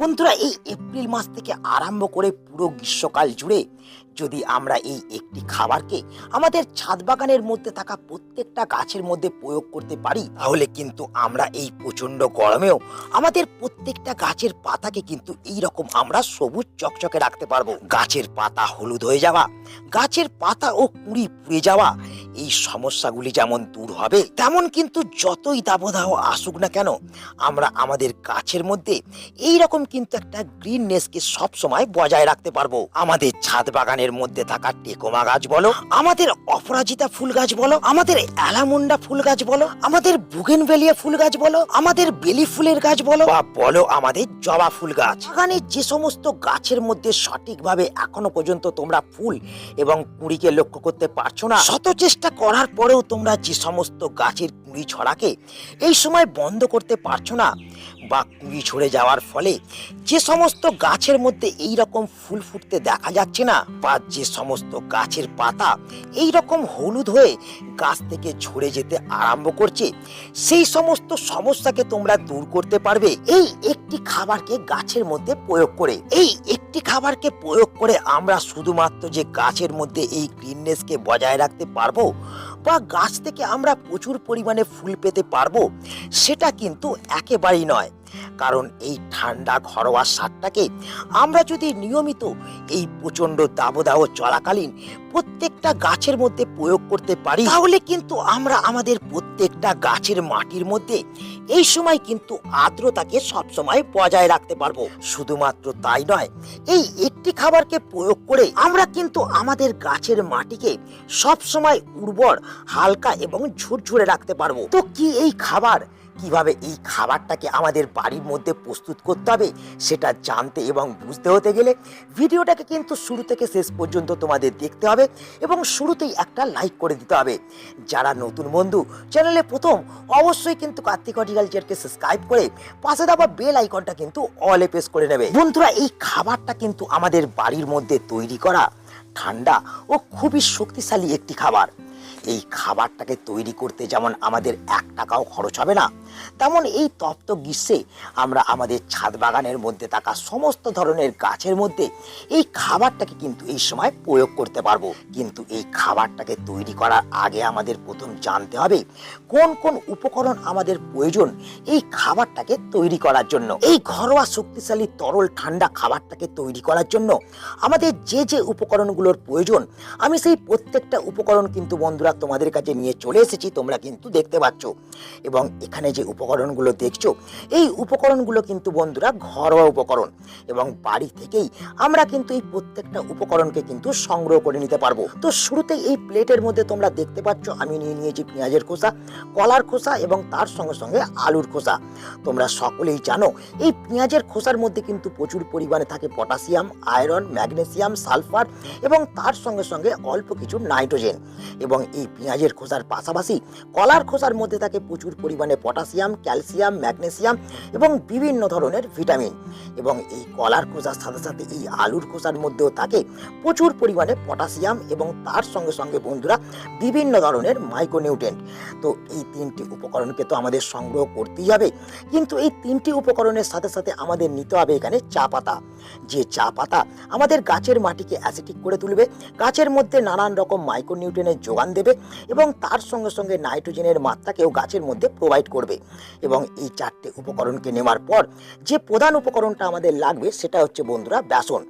বন্ধুরা, এই এপ্রিল মাস থেকে আরম্ভ করে পুরো গ্রীষ্মকাল জুড়ে যদি আমরা এই একটি খাবারকে আমাদের ছাদ বাগানের মধ্যে থাকা প্রত্যেকটা গাছের মধ্যে প্রয়োগ করতে পারি, তাহলে কিন্তু আমরা এই প্রচণ্ড গরমেও আমাদের প্রত্যেকটা গাছের পাতাকে কিন্তু এই রকম আমরা সবুজ চকচকে রাখতে পারব। গাছের পাতা হলুদ হয়ে যাওয়া, গাছের পাতা ও কুড়ি পুড়ে যাওয়া এই সমস্যাগুলি যেমন দূর হবে, তেমন কিন্তু যতই দাবদাহ আসুক না কেন, আমরা আমাদের গাছের মধ্যে এই রকম কিন্তু একটা গ্রিননেসকে সব সময় বজায় রাখতে পারব। আমাদের ছাদ বাগানের মধ্যে থাকা টেকোমা গাছ বলো, আমাদের অপরাজিতা ফুল গাছ বলো, আমাদের অ্যালামুন্ডা ফুল গাছ বলো, আমাদের বুগেনভেলিয়া ফুল গাছ বলো, আমাদের বেলি ফুলের গাছ বলো, বা বলো আমাদের জবা ফুল গাছ। বাগানে যে সমস্ত গাছের মধ্যে সঠিকভাবে এখনও পর্যন্ত তোমরা ফুল এবং কুড়িকে লক্ষ্য করতে পারছ না, শত চেষ্টা করার পরেও তোমরা যে সমস্ত গাছের কুঁড়ি ছড়াকে এই সময় বন্ধ করতে পারছ না বা কুড়ি ঝরে যাওয়ার ফলে যে সমস্ত গাছের মধ্যে এই রকম ফুল ফুটতে দেখা যাচ্ছে না বা যে সমস্ত গাছের পাতা এই রকম হলুদ হয়ে গাছ থেকে ঝরে যেতে আরম্ভ করছে, সেই সমস্ত সমস্যাকে তোমরা দূর করতে পারবে। এই একটি খাবারকে গাছের মধ্যে প্রয়োগ করে। এই একটি খাবারকে প্রয়োগ করে আমরা শুধুমাত্র যে গাছের মধ্যে এই গ্রিননেসকে বজায় রাখতে পারব বা গাছ থেকে আমরা প্রচুর পরিমাণে ফুল পেতে পারব, সেটা কিন্তু একেবারেই নয়। কারণ এই ঠান্ডা ঘরোয়া সারটাকে আমরা যদি নিয়মিত এই প্রচণ্ড দাবদাহ চলাকালীন প্রত্যেকটা গাছের মধ্যে প্রয়োগ করতে পারি, তাহলে কিন্তু আমরা আমাদের প্রত্যেকটা গাছের মাটির মধ্যে এই সময় কিন্তু আর্দ্রতাকে সবসময় বজায় রাখতে পারব। শুধুমাত্র তাই নয়, এই একটি খাবারকে প্রয়োগ করে আমরা কিন্তু আমাদের গাছের মাটিকে সবসময় উর্বর, হালকা এবং ঝুরঝুরে রাখতে পারব। তো কি এই খাবার কীভাবে এই খাবারটাকে আমাদের বাড়ির মধ্যে প্রস্তুত করতে হবে সেটা জানতে এবং বুঝতে হতে গেলে ভিডিওটাকে কিন্তু শুরু থেকে শেষ পর্যন্ত তোমাদের দেখতে হবে এবং শুরুতেই একটা লাইক করে দিতে হবে। যারা নতুন বন্ধু, চ্যানেলে প্রথম, অবশ্যই কিন্তু কার্তিক হর্টিকালচারকে সাবস্ক্রাইব করে পাশে দেওয়া বেল আইকনটা কিন্তু অলে প্রেস করে নেবে। বন্ধুরা, এই খাবারটা কিন্তু আমাদের বাড়ির মধ্যে তৈরি করা ঠান্ডা ও খুবই শক্তিশালী একটি খাবার। এই খাবারটাকে তৈরি করতে যেমন আমাদের এক টাকাও খরচ হবে না, তেমন এই তপ্ত গ্রীষ্মে আমরা আমাদের ছাদ বাগানের মধ্যে থাকা সমস্ত ধরনের গাছের মধ্যে এই খাবারটাকে কিন্তু এই সময় প্রয়োগ করতে পারব। কিন্তু এই খাবারটাকে তৈরি করার আগে আমাদের প্রথম জানতে হবে কোন কোন উপকরণ আমাদের প্রয়োজন এই খাবারটাকে তৈরি করার জন্য। এই ঘরোয়া শক্তিশালী তরল ঠান্ডা খাবারটাকে তৈরি করার জন্য আমাদের যে যে উপকরণগুলোর প্রয়োজন, আমি সেই প্রত্যেকটা উপকরণ কিন্তু বন্ধুরা তোমাদের কাছে নিয়ে চলে এসেছি, তোমরা কিন্তু দেখতে পাচ্ছ। এবং এখানে যে উপকরণগুলো দেখছ, এই উপকরণগুলো কিন্তু বন্ধুরা ঘরোয়া উপকরণ। এবং বাড়ি থেকেই আমরা কিন্তু এই প্রত্যেকটা উপকরণকে কিন্তু সংগ্রহ করে নিতে পারব। তো শুরুতেই এই প্লেটের মধ্যে তোমরা দেখতে পাচ্ছ, আমি নিয়ে নিয়েছি পেঁয়াজের খোসা, কলার খোসা এবং তার সঙ্গে সঙ্গে আলুর খোসা। তোমরা সকলেই জানো, এই পেঁয়াজের খোসার মধ্যে কিন্তু প্রচুর পরিমাণে থাকে পটাশিয়াম, আয়রন, ম্যাগনেসিয়াম, সালফার এবং তার সঙ্গে সঙ্গে অল্প কিছু নাইট্রোজেন। এবং এই পেঁয়াজের খোসার পাশাপাশি কলার খোসার মধ্যে থাকে প্রচুর পরিমাণে পটাশিয়াম, ক্যালসিয়াম, ম্যাগনেসিয়াম এবং বিভিন্ন ধরনের ভিটামিন। এবং এই কলার খোসার সাথে সাথে এই আলুর খোসার মধ্যেও থাকে প্রচুর পরিমাণে পটাশিয়াম এবং তার সঙ্গে সঙ্গে বন্ধুরা বিভিন্ন ধরনের মাইক্রোনিউট্রেন্ট তো এই তিনটি উপকরণকে তো আমাদের সংগ্রহ করতেই হবে। কিন্তু এই তিনটি উপকরণের সাথে সাথে আমাদের নিতে হবে এখানে চা পাতা। যে চা পাতা আমাদের গাছের মাটিকে অ্যাসিটিক করে তুলবে। গাছের মধ্যে নানান রকম মাইক্রোনিউট্রেনের যোগান দেবে। এবং তার সঙ্গে সঙ্গে নাইট্রোজেনের মাত্রাকেও গাছের মধ্যে প্রোভাইড করবে। এবং এই চারটে উপকরণকে নেওয়ার পর যে প্রধান উপকরণটা আমাদের লাগবে সেটা হচ্ছে বন্ধুরা বেসন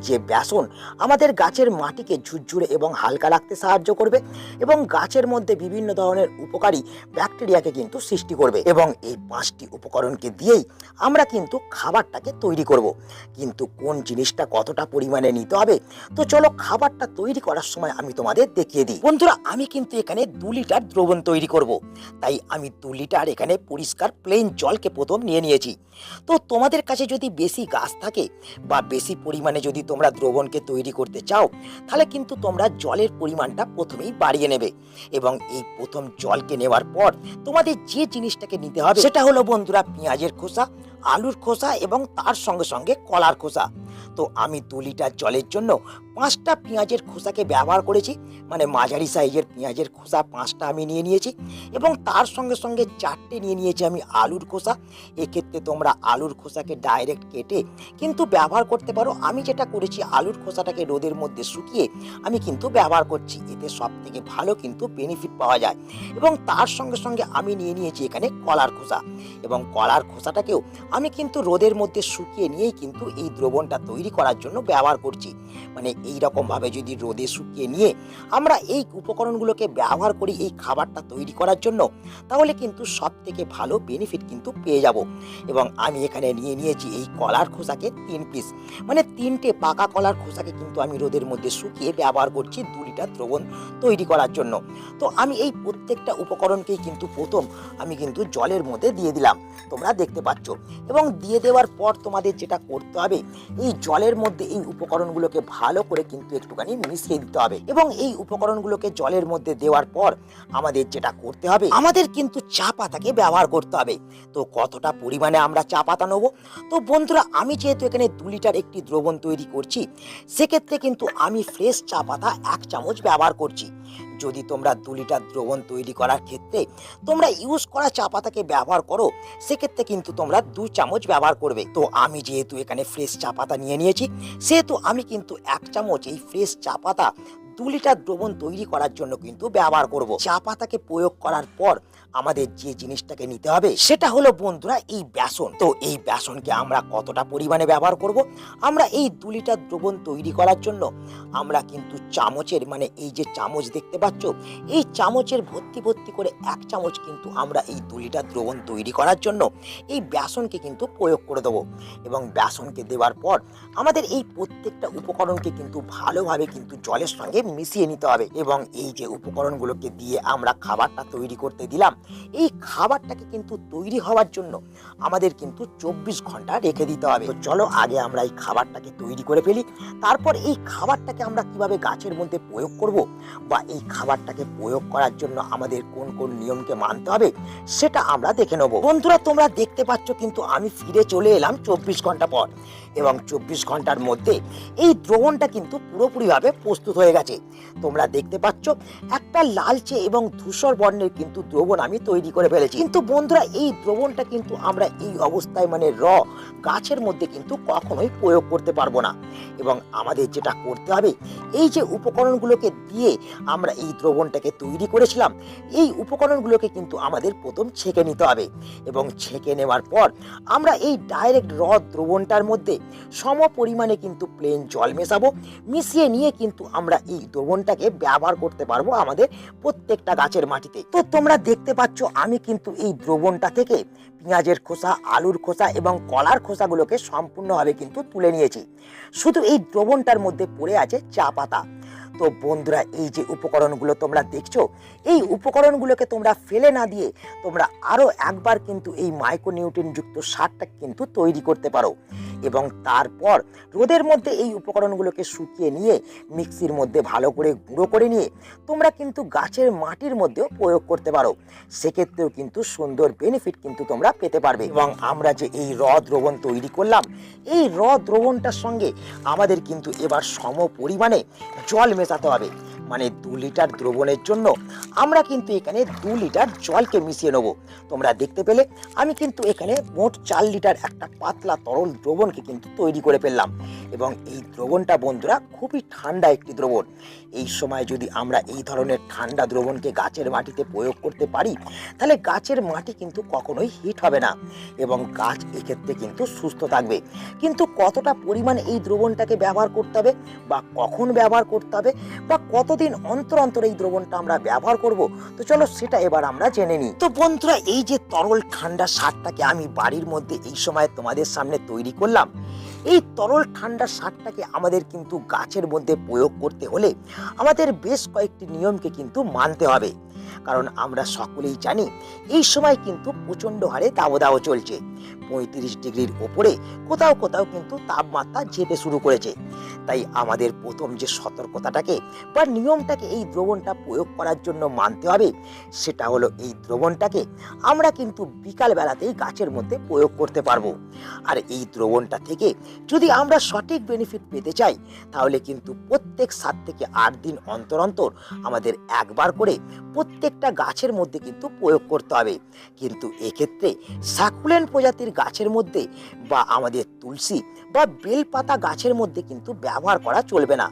যে বেসন আমাদের গাছের মাটিকে ঝুরঝুরে এবং হালকা রাখতে সাহায্য করবে এবং গাছের মধ্যে বিভিন্ন ধরনের উপকারী ব্যাকটেরিয়াকে কিন্তু সৃষ্টি করবে। এবং এই পাঁচটি উপকরণকে দিয়েই আমরা কিন্তু খাবারটাকে তৈরি করব। কিন্তু কোন জিনিসটা কতটা পরিমাণে নিতে হবে? তো চলো খাবারটা তৈরি করার সময় আমি তোমাদের দেখিয়ে দিই। বন্ধুরা, আমি কিন্তু এখানে দু লিটার দ্রবণ তৈরি করব। তাই আমি দু লিটার এখানে পরিষ্কার প্লেন জলকে প্রথম নিয়ে নিয়েছি। তো তোমাদের কাছে যদি বেশি গাছ থাকে বা বেশি পরিমাণে যদি তোমরা দ্রবণকে তৈরি করতে চাও, তাহলে কিন্তু তোমরা জলের পরিমাণটা প্রথমেই বাড়িয়ে নেবে এবং এই প্রথম জলকে নেওয়ার পর তোমাদের যে জিনিসটাকে নিতে হবে সেটা হলো বন্ধুরা পেঁয়াজের খোসা। আলুর খোসা এবং তার সঙ্গে সঙ্গে কলার খোসা। তো আমি দু লিটার জলের জন্য পাঁচটা পেঁয়াজের খোসাকে ব্যবহার করেছি। মানে মাঝারি সাইজের পেঁয়াজের খোসা পাঁচটা আমি নিয়ে নিয়েছি এবং তার সঙ্গে সঙ্গে চারটে নিয়ে নিয়েছি আমি আলুর খোসা। এক্ষেত্রে তোমরা আলুর খোসাকে ডাইরেক্ট কেটে কিন্তু ব্যবহার করতে পারো। আমি যেটা করেছি, আলুর খোসাটাকে রোদের মধ্যে শুকিয়ে আমি কিন্তু ব্যবহার করছি। এতে সব থেকে ভালো কিন্তু বেনিফিট পাওয়া যায়। এবং তার সঙ্গে সঙ্গে আমি নিয়ে নিয়েছি এখানে কলার খোসা। এবং কলার খোসাটাকেও আমি কিন্তু রোদের মধ্যে শুকিয়ে নিয়েই কিন্তু এই দ্রবণটা তৈরি করার জন্য ব্যবহার করছি। মানে এই রকমভাবে যদি রোদে শুকিয়ে নিয়ে আমরা এই উপকরণগুলোকে ব্যবহার করি, এই খাবারটা তৈরি করার জন্য, তাহলে কিন্তু সব থেকে ভালো বেনিফিট কিন্তু পেয়ে যাব। এবং আমি এখানে নিয়ে নিয়েছি এই কলার খোসাকে তিন পিস মানে তিনটে পাকা কলার খোসাকে কিন্তু আমি রোদের মধ্যে শুকিয়ে ব্যবহার করছি, দু লিটার দ্রবণ তৈরি করার জন্য। তো আমি এই প্রত্যেকটা উপকরণকেই কিন্তু প্রথম আমি কিন্তু জলের মধ্যে দিয়ে দিলাম। তোমরা দেখতে পাচ্ছ। এবং দিয়ে দেওয়ার পর তোমাদের যেটা করতে হবে, এই জলের মধ্যে এই উপকরণগুলোকে ভালো করে কিন্তু একটুখানি মিশিয়ে দিতে হবে। এবং এই উপকরণগুলোকে জলের মধ্যে দেওয়ার পর আমাদের যেটা করতে হবে, আমাদের কিন্তু চা পাতাকে ব্যবহার করতে হবে। তো কতটা পরিমাণে আমরা চা পাতা নেব? তো বন্ধুরা, আমি যেহেতু এখানে দু লিটার একটি দ্রবণ তৈরি করছি, সেক্ষেত্রে কিন্তু আমি ফ্রেশ চা পাতা এক চামচ ব্যবহার করছি। যদি তোমরা দু লিটার দ্রবণ তৈরি করার ক্ষেত্রে তোমরা ইউজ করা চা পাতাকে ব্যবহার করো, সেক্ষেত্রে কিন্তু তোমরা দু চামচ ব্যবহার করবে। তো আমি যেহেতু এখানে ফ্রেশ চা পাতা নিয়ে নিয়েছি, সেহেতু আমি কিন্তু এক চামচ এই ফ্রেশ চা পাতা দু লিটার দ্রবণ তৈরি করার জন্য কিন্তু ব্যবহার করব। চা পাতাকে প্রয়োগ করার পর আমাদের যে জিনিসটাকে নিতে হবে, সেটা হলো বন্ধুরা এই বেসন। তো এই বেসনকে আমরা কতটা পরিমাণে ব্যবহার করব? আমরা এই দু লিটার দ্রবণ তৈরি করার জন্য আমরা কিন্তু চামচের মানে এই যে চামচ দেখতে পাচ্ছ, এই চামচের ভর্তি ভর্তি করে এক চামচ কিন্তু আমরা এই দু লিটার দ্রবণ তৈরি করার জন্য এই বেসনকে কিন্তু প্রয়োগ করে দেবো। এবং বেসনকে দেওয়ার পর আমাদের এই প্রত্যেকটা উপকরণকে কিন্তু ভালোভাবে কিন্তু জলের সঙ্গে মিশিয়ে নিতে হবে। এবং এই যে উপকরণগুলোকে দিয়ে আমরা খাবারটা তৈরি করতে দিলাম এই খাবারটাকে কিন্তু তৈরি হওয়ার জন্য আমাদের কিন্তু চব্বিশ ঘণ্টা রেখে দিতে হবে। চলো আগে আমরা এই খাবারটাকে তৈরি করে ফেলি। তারপর এই খাবারটাকে আমরা কীভাবে গাছের মধ্যে প্রয়োগ করব বা এই খাবারটাকে প্রয়োগ করার জন্য আমাদের কোন কোন নিয়মকে মানতে হবে সেটা আমরা দেখে নেব। বন্ধুরা, তোমরা দেখতে পাচ্ছ কিন্তু আমি ফিরে চলে এলাম চব্বিশ ঘণ্টা পর। এবং চব্বিশ ঘণ্টার মধ্যে এই দ্রবণটা কিন্তু পুরোপুরিভাবে প্রস্তুত হয়ে গেছে। তোমরা দেখতে পাচ্ছ, একটা লালচে এবং ধূসর বর্ণের কিন্তু দ্রবণ আমি তৈরি করে ফেলেছি। কিন্তু বন্ধুরা, এই দ্রবণটা কিন্তু আমরা এই অবস্থায় মানে র গাছের মধ্যে কিন্তু কখনোই প্রয়োগ করতে পারব না। এবং আমাদের যেটা করতে হবে, এই যে উপকরণগুলোকে দিয়ে আমরা এই দ্রবণটাকে তৈরি করেছিলাম, এই উপকরণগুলোকে কিন্তু আমাদের প্রথম ছেঁকে নিতে হবে। এবং ছেঁকে নেওয়ার পর আমরা এই ডাইরেক্ট র দ্রবণটার মধ্যে সম পরিমাণে কিন্তু প্লেন জল মেশাবো। মিশিয়ে নিয়ে কিন্তু আমরা এই দ্রবণটাকে ব্যবহার করতে পারব আমাদের প্রত্যেকটা গাছের মাটিতে। তো তোমরা দেখতে পাচ্ছ, আমি কিন্তু এই দ্রবণটা থেকে পেঁয়াজের খোসা, আলুর খোসা এবং কলার খোসাগুলোকে সম্পূর্ণভাবে কিন্তু তুলে নিয়েছি। শুধু এই দ্রবণটার মধ্যে পড়ে আছে চা পাতা। তো বন্ধুরা, এই যে উপকরণগুলো তোমরা দেখছ, এই উপকরণগুলোকে তোমরা ফেলে না দিয়ে তোমরা আরও একবার কিন্তু এই মাইক্রোনিউট্রিন যুক্ত সারটা কিন্তু তৈরি করতে পারো। এবং তারপর রোদের মধ্যে এই উপকরণগুলোকে শুকিয়ে নিয়ে মিক্সির মধ্যে ভালো করে গুঁড়ো করে নিয়ে তোমরা কিন্তু গাছের মাটির মধ্যেও প্রয়োগ করতে পারো। সেক্ষেত্রেও কিন্তু সুন্দর বেনিফিট কিন্তু তোমরা পেতে পারবে। এবং আমরা যে এই র দ্রবণ তৈরি করলাম, এই র দ্রবণটার সঙ্গে আমাদের কিন্তু এবার সম পরিমাণে জল মেশাতে হবে মানে দু লিটার দ্রবণের জন্য আমরা কিন্তু এখানে দু লিটার জলকে মিশিয়ে নেব। তোমরা দেখতে পেলে, আমি কিন্তু এখানে মোট চার লিটার একটা পাতলা তরল দ্রবণকে কিন্তু তৈরি করে ফেললাম। এবং এই দ্রবণটা বন্ধুরা খুবই ঠান্ডা একটি দ্রবণ। এই সময় যদি আমরা এই ধরনের ঠান্ডা দ্রবণকে গাছের মাটিতে প্রয়োগ করতে পারি, তাহলে গাছের মাটি কিন্তু কখনোই হিট হবে না এবং গাছ এক্ষেত্রে কিন্তু সুস্থ থাকবে। কিন্তু কতটা পরিমাণ এই দ্রবণটাকে ব্যবহার করতে হবে বা কখন ব্যবহার করতে হবে বা কতদিন অন্তর অন্তর এই দ্রবণটা আমরা ব্যবহার করব? তো চলো সেটা এবার আমরা জেনে নিই। তো বন্ধুরা, এই যে তরল ঠান্ডা সারটাকে আমি বাড়ির মধ্যে এই সময় তোমাদের সামনে তৈরি করলাম। এই তরল ঠান্ডা সারটাকে আমাদের কিন্তু গাছের মধ্যে প্রয়োগ করতে হলে আমাদের বেশ কয়েকটি নিয়মকে কিন্তু মানতে হবে। কারণ আমরা সকলেই জানি এই সময় কিন্তু প্রচণ্ড হারে দাবদাহ চলছে। পঁয়ত্রিশ ডিগ্রির ওপরে কোথাও কোথাও কিন্তু তাপমাত্রা যেতে শুরু করেছে। তাই আমাদের প্রথম যে সতর্কতাটাকে বা নিয়মটাকে এই দ্রবণটা প্রয়োগ করার জন্য মানতে হবে, সেটা হলো এই দ্রবণটাকে আমরা কিন্তু বিকাল বেলাতেই গাছের মধ্যে প্রয়োগ করতে পারব। আর এই দ্রবণটা থেকে যদি আমরা সঠিক বেনিফিট পেতে চাই, তাহলে কিন্তু প্রত্যেক সাত থেকে আট দিন অন্তর অন্তর আমাদের একবার করে প্রত্যেকটা গাছের মধ্যে কিন্তু প্রয়োগ করতে হবে। কিন্তু এক্ষেত্রে সাকুলেন্ট প্রজাতির গাছের মধ্যে বা আমাদের তুলসী বা বেলপাতা গাছের মধ্যে কিন্তু ব্যবহার করা চলবে না।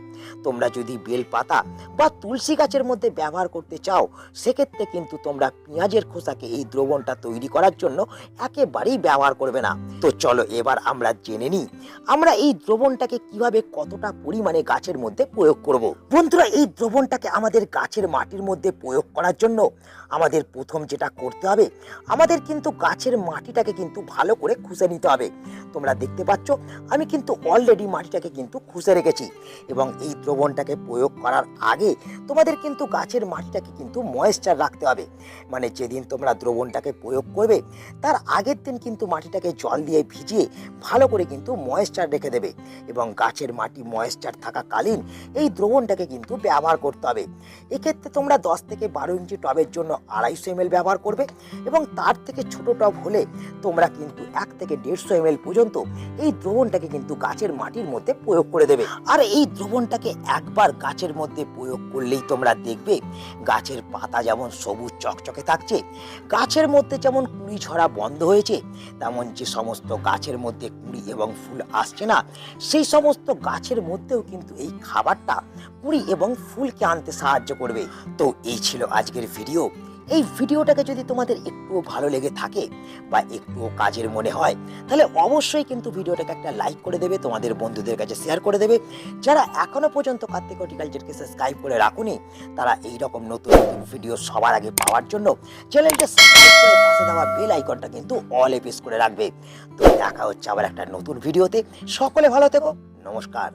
তোমরা যদি বেলপাতা বা তুলসী গাছের মধ্যে ব্যবহার করতে চাও, সেক্ষেত্রে কিন্তু তোমরা পেঁয়াজের খোসাকে এই দ্রবণটা তৈরি করার জন্য একেবারেই ব্যবহার করবে না। তো চলো এবার আমরা জেনে নিই, আমরা এই দ্রবণটাকে কীভাবে কতটা পরিমাণে গাছের মধ্যে প্রয়োগ করব। বন্ধুরা, এই দ্রবণটাকে আমাদের গাছের মাটির মধ্যে প্রয়োগ করার জন্য আমাদের প্রথম যেটা করতে হবে, আমাদের কিন্তু গাছের মাটিটাকে কিন্তু ভালো করে খুঁজে নিতে হবে। তোমরা দেখতে পাচ্ছ, আমি কিন্তু অলরেডি মাটিটাকে কিন্তু খুঁজে রেখেছি এবং এই দ্রবণটাকে প্রয়োগ করার আগে তোমাদের কিন্তু গাছের মাটিটাকে কিন্তু ময়েশ্চার রাখতে হবে। মানে যেদিন তোমরা দ্রবণটাকে প্রয়োগ করবে, তার আগের দিন কিন্তু মাটিটাকে জল দিয়ে ভিজিয়ে ভালো করে কিন্তু ময়েশ্চার রেখে দেবে এবং গাছের মাটি ময়েশ্চার থাকাকালীন এই দ্রবণটাকে কিন্তু ব্যবহার করতে হবে। এক্ষেত্রে তোমরা দশ থেকে বারো ইঞ্চি টবের জন্য আড়াইশো এমএল ব্যবহার করবে এবং তার থেকে ছোট টব হলে তোমরা কিন্তু এক থেকে দেড়শো এমএল পর্যন্ত এই দ্রবণটাকে কিন্তু গাছের মাটির মধ্যে প্রয়োগ করে দেবে। আর এই দ্রবণটাকে একবার গাছের মধ্যে প্রয়োগ করলেই তোমরা দেখবে গাছের পাতা যেমন সবুজ চকচকে থাকছে, গাছের মধ্যে যেমন কুড়ি ঝরা বন্ধ হয়েছে, তেমন যে সমস্ত গাছের মধ্যে কুড়ি এবং ফুল আসছে না, সেই সমস্ত গাছের মধ্যেও কিন্তু এই খাবারটা কুড়ি এবং ফুলকে আনতে সাহায্য করবে। তো এই ছিল আজকের ভিডিও এই ভিডিওটাকে যদি তোমাদের একটুও ভালো লেগে থাকে বা একটুও কাজের মনে হয়, তাহলে অবশ্যই কিন্তু ভিডিওটাকে একটা লাইক করে দেবে, তোমাদের বন্ধুদের কাছে শেয়ার করে দেবে। যারা এখনও পর্যন্ত কার্তিক হর্টিকালচারকে সাবস্ক্রাইব করে রাখুনি, তারা এই রকম নতুন নতুন ভিডিও সবার আগে পাওয়ার জন্য চ্যানেলটা সাবস্ক্রাইব করে পাশে দেওয়া বেল আইকনটা কিন্তু অল প্রেস করে রাখবে। তো দেখা হচ্ছে আবার একটা নতুন ভিডিওতে সকলে ভালো থেকো, নমস্কার।